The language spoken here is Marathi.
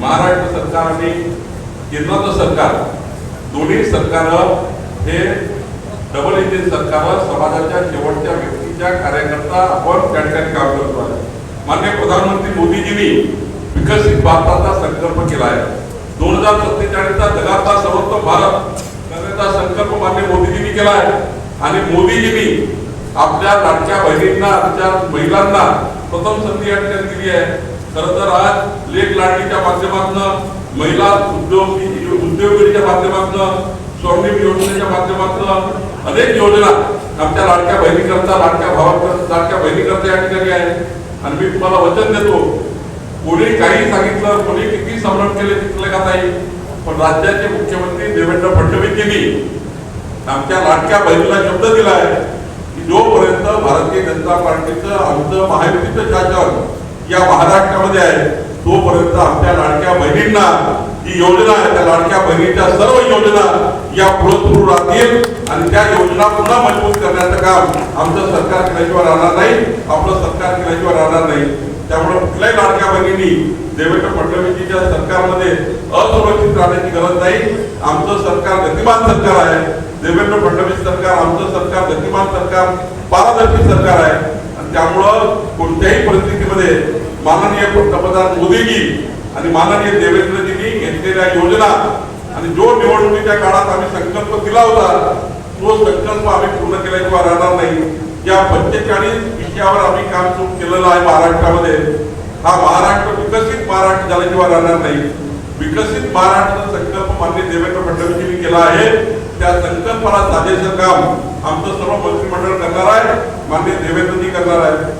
महाराष्ट्र सरकार आणि केंद्राचं सरकार दोन्ही सरकार हे डबल इंजिन सरकार समाजाच्या शेवटच्या व्यक्तीच्या कार्यकर्ता आपण त्या ठिकाणी काम करतो आहे. मान्य प्रधानमंत्री मोदीजींनी विकसित भारताचा संकल्प केला आहे. दोन हजार सत्तेचाळीसचा जगातला सर्वोत्तम भारत करण्याचा संकल्प मान्य मोदीजींनी केला आहे. आणि मोदीजींनी आपल्या लाडक्या बहिणींना आमच्या महिलांना प्रथम संधी या ठिकाणी दिली आहे. खरं तर आज लेख लाडकीच्या माध्यमातून महिला उद्योग उद्योगीच्या माध्यमातून स्वर्णिम योजनेच्या माध्यमातून अनेक योजना आमच्या लाडक्या बहिणीकरता लाडक्या भावाकरता लाडक्या बहिणीकरता या ठिकाणी आहे आणि मी तुम्हाला वचन देतो कोणी काही सांगितलं कोणी किती संभ्रम केले तिथलं का नाही पण राज्याचे मुख्यमंत्री देवेंद्र फडणवीसजींनी आमच्या लाडक्या बहिणीला शब्द दिला आहे की जोपर्यंत भारतीय जनता पार्टीचं आमचं महायुतीचं शासन या महाराष्ट्रामध्ये आहे तोपर्यंत आमच्या लाडक्या बहिणींना जी योजना आहे त्या लाडक्या बहिणीच्या सर्व योजना या पुढे राहतील आणि त्या योजना पुन्हा मजबूत करण्याचं काम आमचं सरकार केल्याशिवाय राहणार नाही आपलं सरकार केल्याशिवाय राहणार नाही. त्यामुळे कुठल्याही लाडक्या बहिणींनी देवेंद्र फडणवीसजीच्या सरकारमध्ये असुरक्षित राहण्याची गरज नाही. आमचं सरकार गतिमान सरकार आहे. देवेंद्र फडणवीस सरकार आमचं सरकार गतिमान सरकार पारदर्शी सरकार आहे. त्यामुळं कोणत्याही परिस्थितीमध्ये माननीय पंतप्रधान मोदीजी आणि माननीय देवेंद्रजींनी घेतलेल्या योजना आणि जो निवडणुकीच्या काळात आम्ही संकल्प दिला होता तो संकल्प आम्ही पूर्ण केल्याशिवाय राहणार नाही. या पंचेचाळीस विषयावर आम्ही काम सुरू केलेलं आहे महाराष्ट्रामध्ये. हा महाराष्ट्र विकसित महाराष्ट्र झाल्याशिवाय राहणार नाही. विकसित महाराष्ट्र संकल्प माननीय देवेंद्र फडणवीसजींनी केला आहे. त्या संकल्पाला साजेसं काम आमचं सर्व मंत्रिमंडळ करणार आहे. मान्य देवेंद्रजी करणार आहे